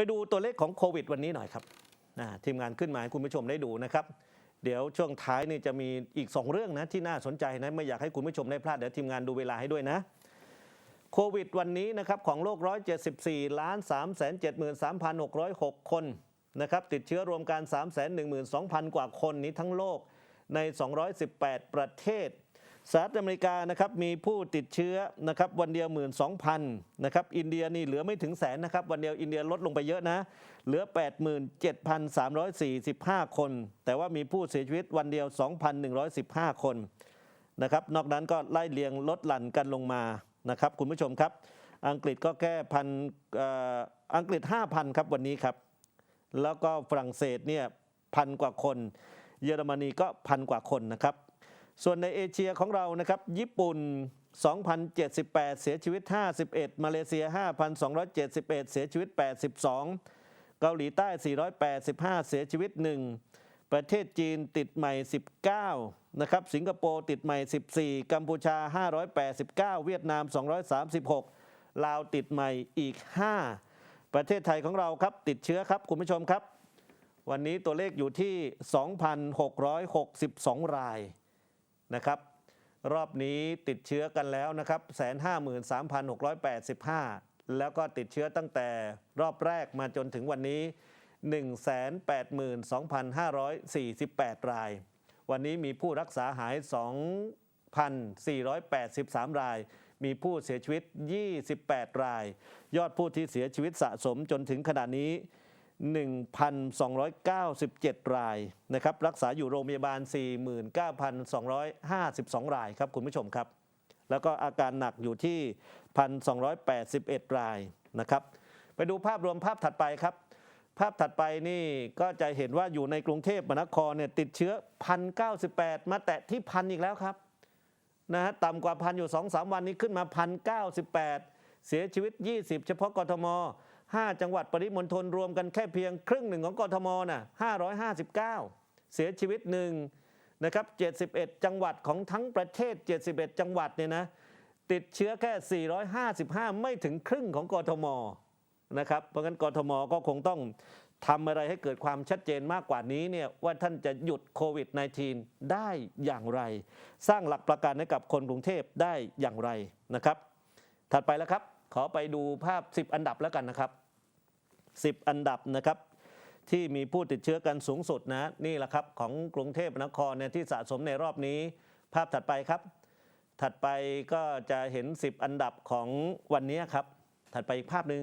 ไปดูตัวเลขของโควิดวันนี้หน่อยครับทีมงานขึ้นมาให้คุณผู้ชมได้ดูนะครับ เดี๋ยวช่วงท้ายนี่จะมีอีก 2 เรื่องนะที่น่าสนใจนะไม่อยากให้คุณผู้ชมได้พลาดเดี๋ยวทีมงานดูเวลาให้ด้วยนะโควิดวันนี้นะครับของโลก 174ล้าน3 7 3 6 0 6 คนนะครับติดเชื้อรวมกัน 3 1 2 0 0 0 กว่าคนนี้ทั้งโลกใน 218 ประเทศ สหรัฐอเมริกานะครับมีผู้ติดเชื้อนะครับวันเดียว 12,000นะครับอินเดียนี่เหลือไม่ถึงแสนนะครับวันเดียวอินเดียลดลงไปเยอะนะ เหลือ 87,345 คน แต่ว่ามีผู้เสียชีวิตวันเดียว 2,115 คนนะครับนอกนั้นก็ไล่เลียงลดหลั่นกันลงมานะครับคุณผู้ชมครับ อังกฤษก็แค่พันอังกฤษ 5,000 ครับวันนี้ครับ แล้วก็ฝรั่งเศสเนี่ยพันกว่าคน เยอรมนีก็พันกว่าคนนะครับ ส่วนในเอเชียของเรานะครับ ญี่ปุ่น 2,078 เสียชีวิต 51 มาเลเซีย 5,271 เสียชีวิต 82 เกาหลีใต้ 485 เสียชีวิต 1 ประเทศจีนติดใหม่ 19 นะครับ สิงคโปร์ติดใหม่ 14 กัมพูชา 589 เวียดนาม 236 ลาวติดใหม่อีก 5 ประเทศไทยของเราครับติดเชื้อครับคุณผู้ชมครับ วันนี้ตัวเลขอยู่ที่ 2,662 ราย นะครับ รอบนี้ติดเชื้อกันแล้วนะครับ153,685แล้วก็ติดเชื้อตั้งแต่รอบแรกมาจนถึงวันนี้ 182,548 ราย วันนี้มีผู้รักษาหาย 2,483 ราย มีผู้เสียชีวิต 28 ราย ยอดผู้ที่เสียชีวิตสะสมจนถึงขณะนี้ 1,297 รายนะครับรักษาอยู่โรงพยาบาล 49,252 รายครับคุณผู้ชมครับ แล้วก็อาการหนักอยู่ที่ 1,281 รายนะครับ ไปดูภาพรวมภาพถัดไปครับ ภาพถัดไปนี่ก็จะเห็นว่าอยู่ในกรุงเทพมหานครเนี่ยติดเชื้อ 1,098 มาแตะที่พันอีกแล้วครับนะฮะต่ำกว่าพันอยู่ 2-3 วันนี้ขึ้นมา 1,098 เสียชีวิต 20 เฉพาะกทม 5 จังหวัดปริมณฑลรวมกันแค่เพียงครึ่งหนึ่งของกทมน่ะ559 เสียชีวิตหนึ่งนะครับ71 จังหวัดของทั้งประเทศ 71 จังหวัดเนี่ยนะติดเชื้อแค่ 455 ไม่ถึงครึ่งของกทมนะครับ เพราะงั้นกทมก็คงต้องทำอะไรให้เกิดความชัดเจนมากกว่านี้เนี่ยว่าท่านจะหยุดโควิด -19 ได้อย่างไร สร้างหลักประกันให้กับคนกรุงเทพได้อย่างไรนะครับ ถัดไปแล้วครับ อไปดูภาพ 10 อันดับแล้วกันนะครับ 10 อันดับนะครับที่มีผู้ติดเชื้อกันสูงสุดนะนี่แหละครับของกรุงเทพมหานครเนี่ยที่สะสมในรอบนี้ ภาพถัดไปครับ ถัดไปก็จะเห็น 10 อันดับของวันนี้ครับ ถัดไปอีกภาพหนึ่ง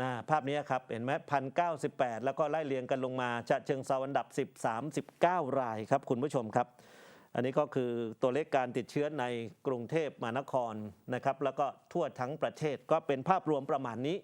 นะภาพนี้ครับเห็นไหมพันเก้าสิบแปดแล้วก็ไล่เรียงกันลงมาจะเชิงเซาอันดับ 10 39 รายครับคุณผู้ชมครับ อันนี้ก็คือตัวเลขการติดเชื้อในกรุงเทพมหานครนะครับแล้วก็ทั่วทั้งประเทศก็เป็นภาพรวมประมาณนี้